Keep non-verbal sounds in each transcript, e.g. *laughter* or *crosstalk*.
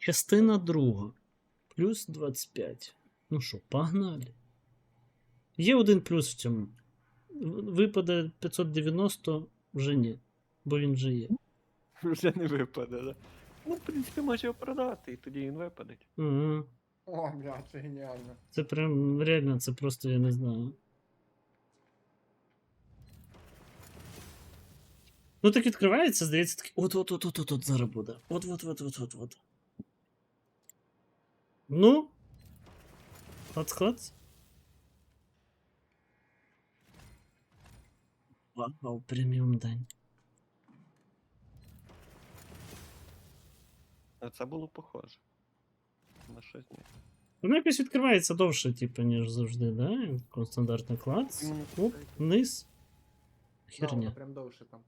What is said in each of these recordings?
Частина друга. Плюс 25. Ну що, погнали. Є один плюс в цьому. Випаде 590, вже ні. Бо він вже є. Вже не випаде, да? Ну, в принципі, може його продати, і тоді він випаде. Ага. О, бля, це геніально. Це прям реально, це просто я не знаю. Ну так відкривається, здається, такий. От от от от от от зараз буде. От Ну. Хац хац. Вау, преміум день. А це було похоже. На щось ні. Воно якось відкривається довше, типу, ніж завжди, да? Стандартний клац. Оп, вниз. Да, Херня. прям довше там.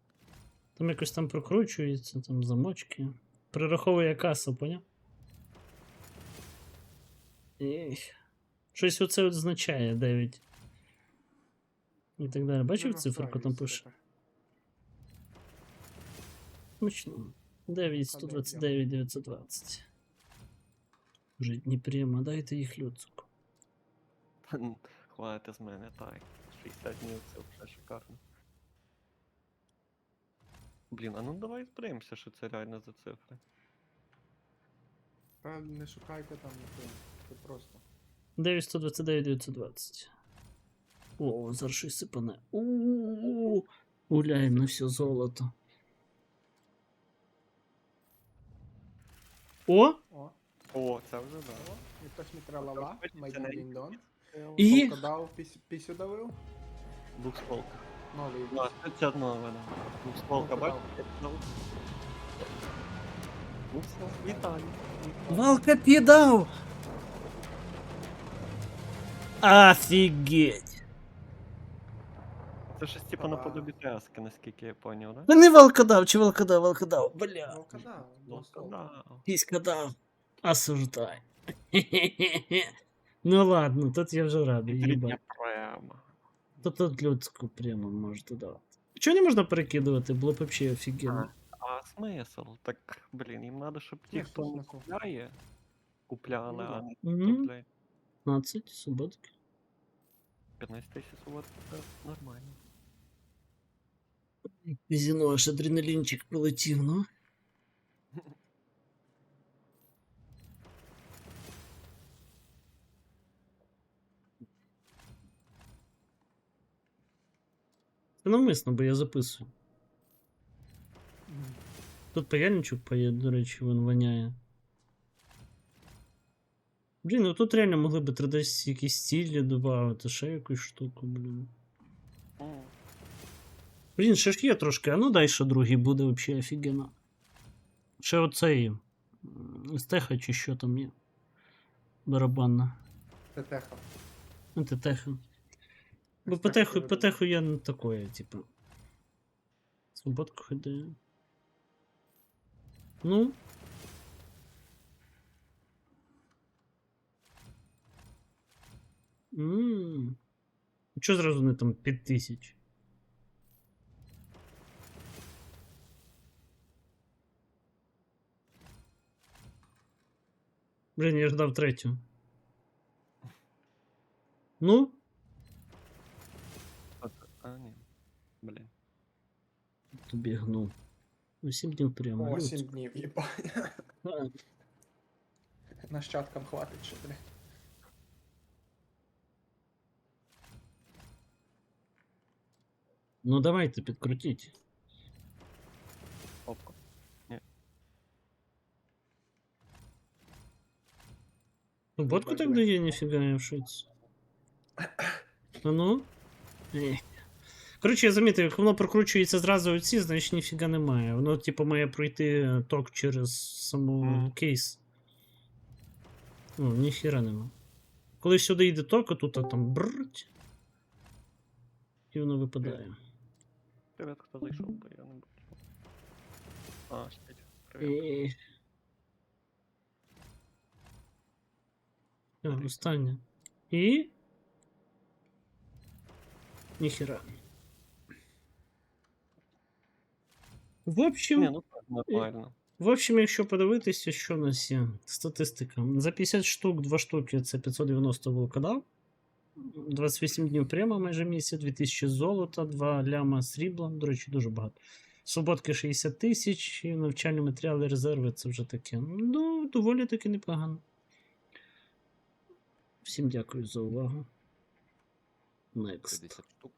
Там якось там прокручується, там замочки. Прираховує каса, поняв? Щось оце означає 9. І так далі. Бачив Ну, циферку там пише? тепер. 9, 129, 920. Вже Дніпрема, дайте їх ну, Хватить з мене, так. 60 днів це вже шикарно. Блін, а ну давай зберемося, що це реально за цифри. Та не шукайте там нічого. Це просто. 9, 129, 920. О, зараз щось сипане. У-у-у. Гуляємо на все золото. О! О, О, це вже да. о, і хтось не тралала, навіть. Діндон. І- Дав, пісю давив. Двухстволка. Новий. Да, це ця одна вона. Двухстволка, Ну, бачите? Ну все, вітаю. Валка підав! Офігеть! Це щось типу наподобі тески, наскільки я поняв, да? Та не волкодав, чи волкодав, волкодав, бля. Волкодав. Ну, двостволка. да. Піська дав. Осуждай. *laughs* Ну ладно, тут я вже радий, Три їбать. дня прямо. То тут людську прямо можете давати. Чого не можна перекидувати? Було б взагалі офігенно. А смисл? Так, блін, їм треба, щоб ті, Смисл, хто не смисл. купляє, купляли, Ну а да. не Угу. купляють. 15 суботки. 15 тисяч вот це нормально. Казино аж адреналінчик полетів, ну. *laughs* Це навмисно, бо я записую. Мгм. Тут паяльничок поє, до речі, він воняє. Блін, ну тут реально могли б 3D якісь стілі додати, ще якусь штуку, блін. Блін, ще ж є трошки, а ну дай ще другий буде взагалі офігенно. Ще оцей. Стеха чи що там є. Барабанна. Це теха. Антитеха. Бо потеху, потеху я не такое, типу. Свободку ходить. Ну. Ммм. Чого зразу не там 5000? Блін, я ждав третю. Ну, от, А, *laughs* ні. Блін. тобі гну. Ну, 7 днів прямо. О, люд. 7 днів, їбать. А, Нащадкам хватить ще, бля. Ну давайте підкрутіть. Опа. Ну, бодку так дає, ніфіга, я в шоці. А ну? Ех. Коротше, я замітив, як воно прокручується зразу оці, значить ніфіга немає. Воно, типу, має пройти ток через саму Мгм. кейс. Ну, ніхіра нема. Коли сюди йде ток, а тут а, там бррть. І воно випадає. Привіт, хто зайшов, бо я не бачу. А, щить. Привіт. Ех. Все, останнє. І. Ніхера. В общем, Ні, ну так, нормально. В общем, якщо подивитися, що у нас є статистика. За 50 штук, 2 штуки це 590 волкодав. 28 днів прямо майже місяць, 2000 золота, 2 ляма срібла. До речі, дуже багато. Свободки 60 тисяч, навчальні матеріали, резерви це вже таке. Ну, доволі таки непогано. Всім дякую за увагу. Next. 50 штук.